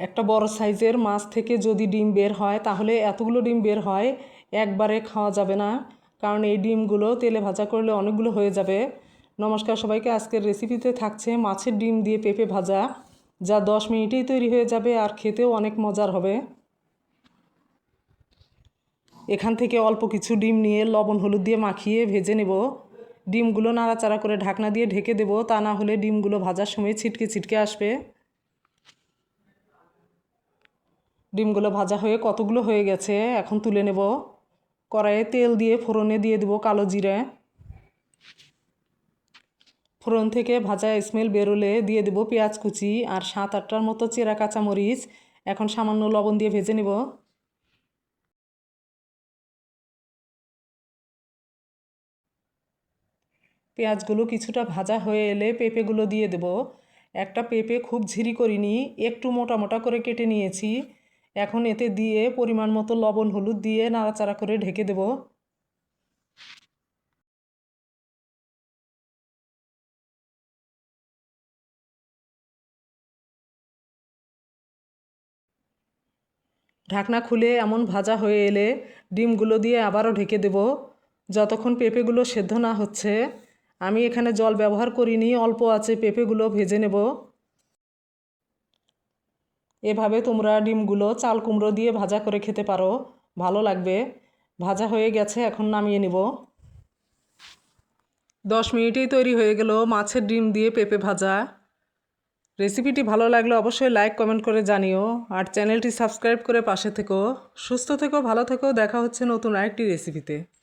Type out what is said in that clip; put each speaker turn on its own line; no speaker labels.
একটা বড় সাইজের মাছ থেকে যদি ডিম বের হয়, তাহলে এতগুলো ডিম বের হয়, একবারে খাওয়া যাবে না। কারণ এই ডিমগুলো তেলে ভাজা করলে অনেকগুলো হয়ে যাবে। নমস্কার সবাইকে, আজকের রেসিপিতে থাকছে মাছের ডিম দিয়ে পেঁপে ভাজা, যা দশ মিনিটেই তৈরি হয়ে যাবে আর খেতেও অনেক মজার হবে। এখান থেকে অল্প কিছু ডিম নিয়ে লবণ হলুদ দিয়ে মাখিয়ে ভেজে নেব। ডিমগুলো নাড়াচাড়া করে ঢাকনা দিয়ে ঢেকে দেবো, তা না হলে ডিমগুলো ভাজার সময় ছিটকে ছিটকে আসবে। ডিমগুলো ভাজা হয়ে কতগুলো হয়ে গেছে? এখন তুলে নেব। কড়াইয়ে তেল দিয়ে ফোড়নে দিয়ে দেবো কালো জিরে। ফোড়ন থেকে ভাজা স্মেল বেরোলে দিয়ে দেবো পেঁয়াজ কুচি আর সাত আটটার মতো চেরা কাঁচামরিচ। এখন সামান্য লবণ দিয়ে ভেজে নেব। পেঁয়াজগুলো কিছুটা ভাজা হয়ে এলে পেঁপেগুলো দিয়ে দেব। একটা পেঁপে খুব ঝিরি করিনি, একটু মোটা মোটা করে কেটে নিয়েছি। এখন এতে দিয়ে পরিমাণ মতো লবণ, হলুদ দিয়ে নাড়াচাড়া করে ঢেকে দেব। ঢাকনা খুলে এমন ভাজা হয়ে এলে ডিমগুলো দিয়ে আবারও ঢেকে দেব। যতক্ষণ পেঁপেগুলো সেদ্ধ না হচ্ছে, আমি এখানে জল ব্যবহার করিনি, অল্প আছে পেঁপেগুলো ভেজে নেব। এভাবে তোমরা ডিমগুলো চাল কুমড়ো দিয়ে ভাজা করে খেতে পারো। ভালো লাগবে। ভাজা হয়ে গেছে, এখন নামিয়ে নেব। দশ মিনিটেই তৈরি হয়ে গেল মাছের ডিম দিয়ে পেঁপে ভাজা। রেসিপিটি ভালো লাগলে অবশ্যই লাইক, কমেন্ট করে জানিও। আর চ্যানেলটি সাবস্ক্রাইব করে পাশে থেকো। সুস্থ থেকো, ভালো থেকো। দেখা হচ্ছে নতুন আরেকটি রেসিপিতে।